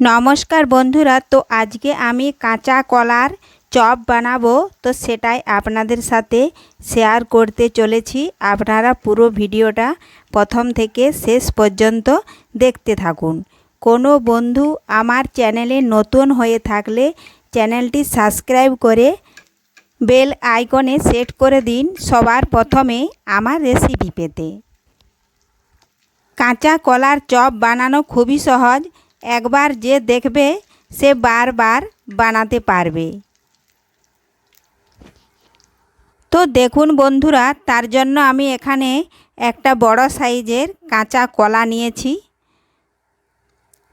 নমস্কার বন্ধুরা, তো আজকে আমি কাঁচা কলার চপ বানাবো। তো সেটাই আপনাদের সাথে শেয়ার করতে চলেছি। আপনারা পুরো ভিডিওটা প্রথম থেকে শেষ পর্যন্ত দেখতে থাকুন। কোনো বন্ধু আমার চ্যানেলে নতুন হয়ে থাকলে চ্যানেলটি সাবস্ক্রাইব করে বেল আইকনে সেট করে দিন সবার প্রথমে আমার রেসিপি পেতে। কাঁচা কলার চপ বানানো খুবই সহজ। একবার যে দেখবে, সে বারবার বানাতে পারবে। তো দেখুন বন্ধুরা, তার জন্য আমি এখানে একটা বড় সাইজের কাঁচা কলা নিয়েছি।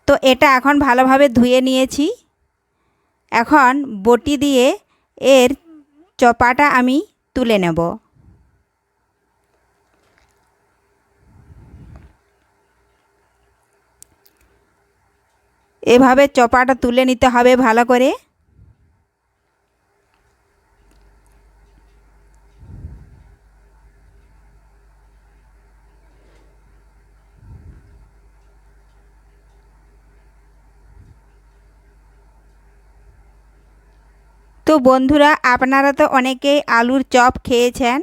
তো এটা এখন ভালোভাবে ধুয়ে নিয়েছি। এখন বটি দিয়ে এর চপাটা আমি তুলে নেব। এভাবে চপাটা তুলে নিতে হবে ভালো করে। তো বন্ধুরা, আপনারা তো অনেকেই আলুর চপ খেয়েছেন,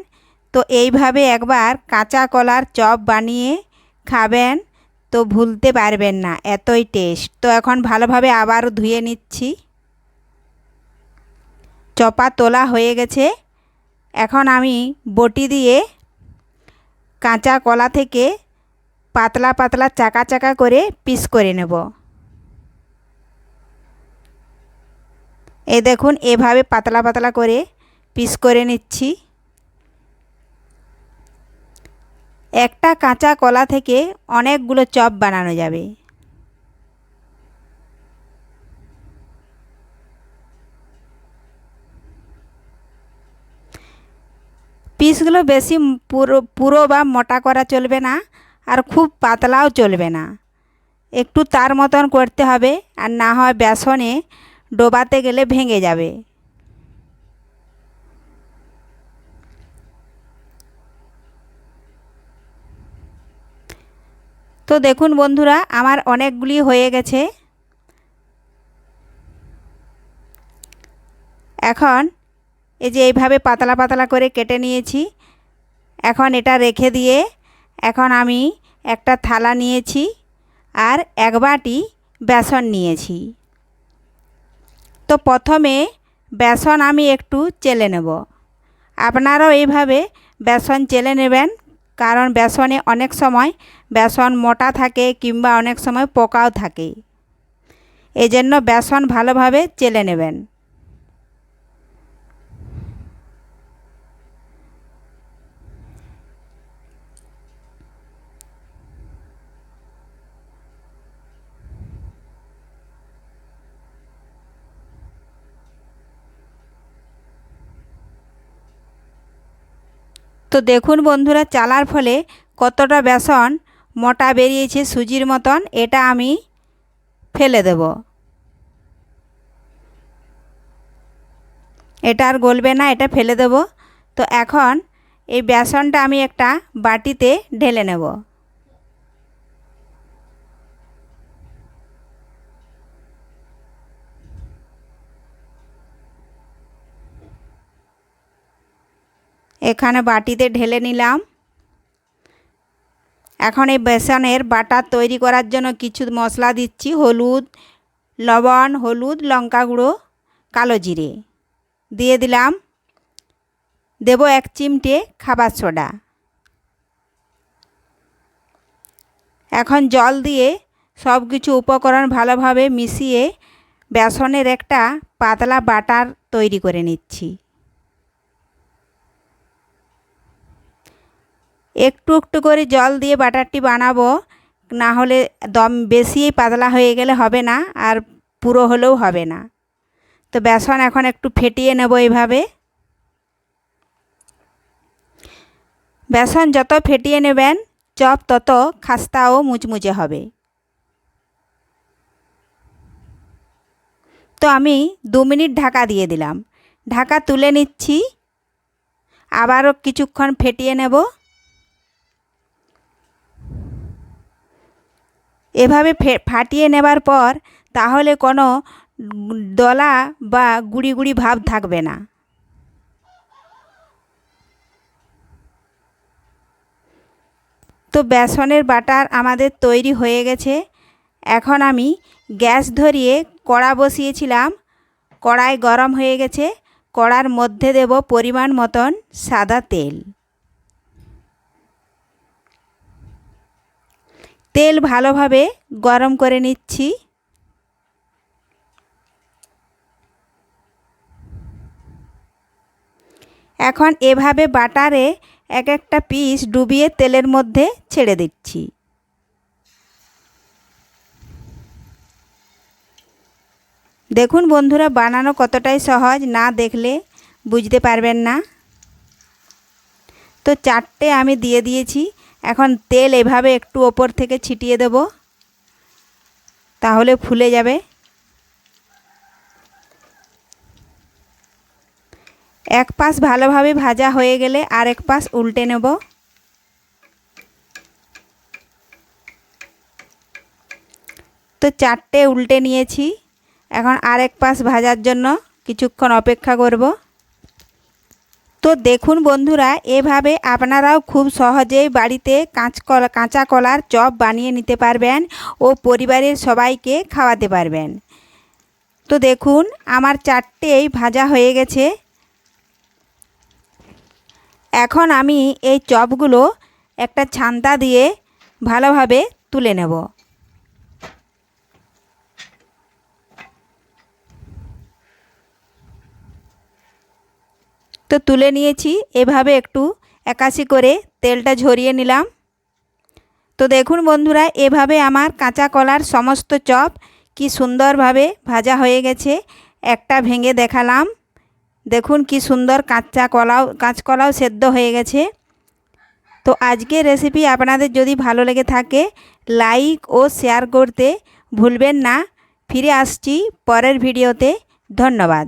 তো এইভাবে একবার কাঁচা কলার চপ বানিয়ে খাবেন। তো ভুলতে পারবেন না, এতই টেস্ট তো এখন ভালোভাবে আবারও ধুয়ে নিচ্ছি। চপা তোলা হয়ে গেছে। এখন আমি বটি দিয়ে কাঁচা কলা থেকে পাতলা পাতলা চাকা চাকা করে পিস করে নেব। এই দেখুন, এভাবে পাতলা পাতলা করে পিস করে নিচ্ছি। একটা কাঁচা কলা থেকে অনেকগুলো চপ বানানো যাবে। পিসগুলো বেশি পুরো পুরো বা মোটা করা চলবে না আর খুব পাতলাও চলবে না। একটু তার মতন করতে হবে আর না হয় বেসনে ডোবাতে গেলে ভেঙে যাবে। তো দেখুন বন্ধুরা, আমার অনেকগুলি হয়ে গেছে। এখন এই যে এইভাবে পাতলা পাতলা করে কেটে নিয়েছি। এখন এটা রেখে দিয়ে এখন আমি একটা থালা নিয়েছি আর এক বাটি বেসন নিয়েছি। তো প্রথমে বেসন আমি একটু চেলে নেব। আপনারাও এইভাবে বেসন চেলে নেবেন। কারণ বেসনে অনেক সময় বেসন মোটা থাকে কিংবা অনেক সময় পোকাও থাকে। এজন্য বেসন ভালোভাবে চেলে নেবেন। তো দেখুন বন্ধুরা, চালার ফলে কতটা বেসন মোটা বেরিয়েছে সুজির মতন, এটা আমি ফেলে দেব। এটা আর গলবে না, এটা ফেলে দেব। তো এখন এই বেসনটা আমি একটা বাটিতে ঢেলে নেব। এখানে বাটিতে ঢেলে নিলাম। এখন এই বেসনের বাটার তৈরি করার জন্য কিছু মশলা দিচ্ছি, হলুদ, লবণ, হলুদ, লঙ্কা গুঁড়ো, কালো জিরে। দিয়ে দিলাম, দেব এক চিমটে খাবার সোডা। এখন জল দিয়ে সব কিছু উপকরণ ভালোভাবে মিশিয়ে বেসনের একটা পাতলা বাটার তৈরি করে নিচ্ছি। একটু একটু করে জল দিয়ে বাটারটি বানাবো, না হলে দম বেশি পাতলা হয়ে গেলে হবে না আর পুরো হলেও হবে না। তো বেসন এখন একটু ফেটিয়ে নেব এইভাবে বেসন যত ফেটিয়ে নেবেন, চপ তত খাস্তা ও মুচমুচে হবে। তো আমি দু মিনিট ঢাকা দিয়ে দিলাম। ঢাকা তুলে নিচ্ছি। আবারও কিছুক্ষণ ফেটিয়ে নেব। এভাবে ফাটিয়ে নেবার পর তাহলে কোনো দলা বা গুড়ি গুড়ি ভাব থাকবে না। তো বেসনের বাটার আমাদের তৈরি হয়ে গেছে। এখন আমি গ্যাস ধরিয়ে কড়া বসিয়েছিলাম। কড়াই গরম হয়ে গেছে। কড়ার মধ্যে দেব পরিমাণ মতন সাদা তেল। তেল ভালোভাবে গরম করে নিচ্ছি। এখন এভাবে বাটারে এক একটা পিস ডুবিয়ে তেলের মধ্যে ছেড়ে দিচ্ছি। দেখুন বন্ধুরা, বানানো কতটাই সহজ, না দেখলে বুঝতে পারবেন না। তো চারটে আমি দিয়ে দিয়েছি। এখন তেল এভাবে একটু ওপর থেকে ছিটিয়ে দেব। তাহলে ফুলে যাবে। এক পাশ ভালোভাবে ভাজা হয়ে গেলে আর এক পাশ উল্টে নেব। তো চারটে উল্টে নিয়েছি। এখন আর এক পাশ ভাজার জন্য কিছুক্ষণ অপেক্ষা করব। তো দেখুন বন্ধুরা, এভাবে আপনারাও খুব সহজেই বাড়িতে কাঁচকলা কাঁচা কলার চপ বানিয়ে নিতে পারবেন ও পরিবারের সবাইকে খাওয়াতে পারবেন। তো দেখুন, আমার চারটেই ভাজা হয়ে গেছে। এখন আমি এই চপগুলো একটা ছান্তা দিয়ে ভালোভাবে তুলে নেব। তো তুলে নিয়েছি। এভাবে একটু একাশি করে তেলটা ঝরিয়ে নিলাম। তো দেখুন বন্ধুরা, এভাবে আমার কাঁচা কলার সমস্ত চপ কি সুন্দরভাবে ভাজা হয়ে গেছে। একটা ভেঙে দেখালাম। দেখুন কি সুন্দর কাঁচা কলাও কাঁচকলাও সেদ্ধ হয়ে গেছে। তো আজকের রেসিপি আপনাদের যদি ভালো লেগে থাকে, লাইক ও শেয়ার করতে ভুলবেন না। ফিরে আসছি পরের ভিডিওতে। ধন্যবাদ।